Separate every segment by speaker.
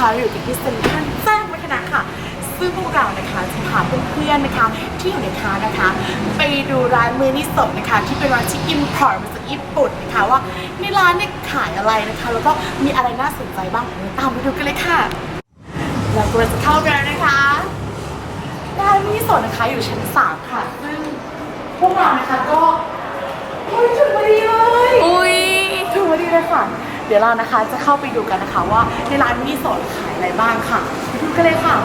Speaker 1: นะคะอยู่ที่เซ็นทรัลแจ้งวัฒนะค่ะ ซึ่งพวกเรานะคะจะพาเพื่อนๆนะคะที่อยู่ในคลานะคะ ไปดูร้านมือนิสดนะคะ ที่เป็นร้านที่อิมพอร์ตมาจากญี่ปุ่นนะคะว่าในร้านเนี่ยขายอะไรนะคะ แล้วก็มีอะไรน่าสนใจบ้างตามไปดูกันเลยค่ะเรากำลังจะเข้ากันแล้วนะคะร้านมินิโซะนะคะอยู่ชั้นสามค่ะซึ่งพวกเรานะคะก็ เดี๋ยวเรานะคะจะเข้าไปดูกันนะคะว่าในร้านมีสดขายอะไรบ้างค่ะไปดูกันเลยค่ะ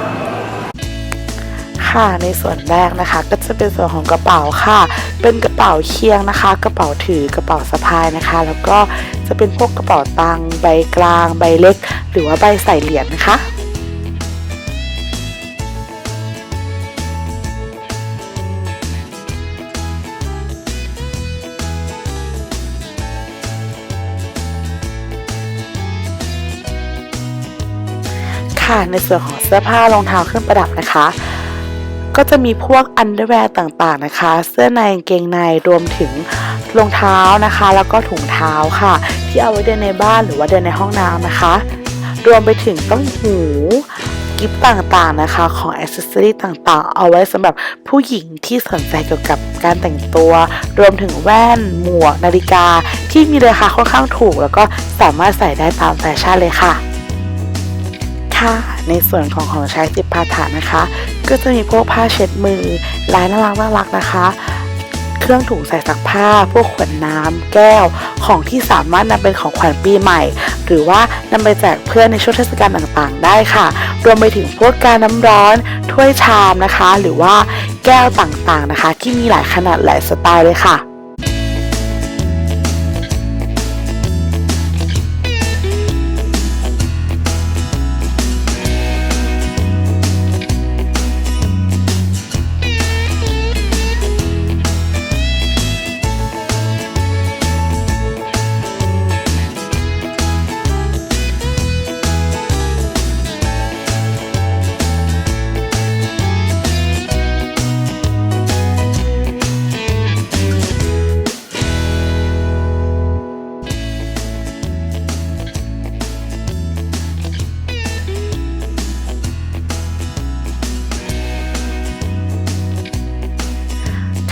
Speaker 2: ค่ะในส่วนแรกนะคะก็จะเป็นส่วนของกระเป๋าค่ะ เป็นกระเป๋าเคียงนะคะ กระเป๋าถือกระเป๋าสะพายนะคะ แล้วก็จะเป็นพวกกระเป๋าตังใบกลาง ใบเล็ก หรือว่าใบใส่เหรียญนะคะ ค่ะ ในส่วนของเสื้อผ้ารองเท้าเครื่องประดับนะคะ ก็จะมีพวกอันเดอร์แวร์ต่างๆนะคะ เสื้อในกางเกงในรวมถึงรองเท้านะคะ แล้วก็ถุงเท้าค่ะ ที่เอาไว้เดินในบ้านหรือว่าเดินในห้องน้ำนะคะ รวมไปถึงต้องหูกิฟต์ต่างๆนะคะ ของอ c เซสซอรีต่างๆ เอาไว้สำหรับผู้หญิงที่สนใจเกี่ยวกับการแต่งตัว รวมถึงแว่น หมวก นาฬิกา ที่มีราคาค่อนข้างถูก แล้วก็สามารถใส่ได้ตามแฟชั่นเลยค่ะ ค่ะ ในส่วนของของใช้จิปาถะนะคะ ก็จะมีพวกผ้าเช็ดมือลายน่ารักน่ารักนะคะ เครื่องถุงใส่ซักผ้า พวกขวดน้ำแก้ว ของที่สามารถนำเป็นของขวัญปีใหม่ หรือว่านำไปแจกเพื่อนในช่วงเทศกาลต่างๆ ได้ค่ะ รวมไปถึงพวกการน้ำร้อน ถ้วยชามนะคะ หรือว่าแก้วต่างๆนะคะ ที่มีหลายขนาดหลายสไตล์เลยค่ะ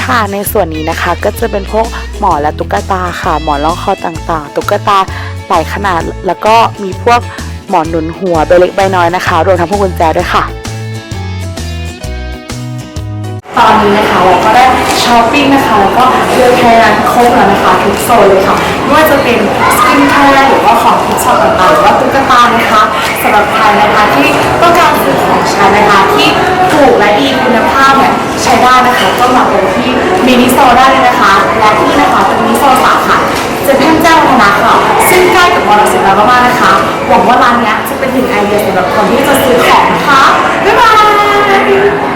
Speaker 2: ค่ะในส่วนนี้นะคะ ก็จะเป็นพวกหมอนและตุ๊กตาค่ะ หมอนรองคอต่างๆ ตุ๊กตาหลายขนาดแล้วก็มีพวกหมอนหนุนหัวใบเล็กใบน้อยนะคะรวมทั้งพวกกุญแจด้วยค่ะ
Speaker 1: ตอนนี้นะคะเราก็ได้ช้อปปิ้งนะคะแล้วก็เดินไทยร้านครบแล้วนะคะทุกโซนเลยค่ะไม่ว่าจะเป็นสกินแคร์หรือว่าของทุกโซนต่างๆหรือว่าตุ๊กตานะคะสำหรับใครนะคะที่ต้องการซื้อของใช้นะคะที่ถูกและดีคุณภาพ เนี่ยใช้ได้นะคะก็มาเป็นที่มินิโซได้เลยนะคะ และที่นะคะเป็นมินิโซสาขาเซ็นทรัลแจ้าวัฒนะค่ะซึ่งใกล้กับมอลล์สิเรามากๆนะคะ หวังว่าร้านนี้จะเป็นหนึ่งไอเดียสำหรับคนที่จะซื้อของนะคะบ๊ายบาย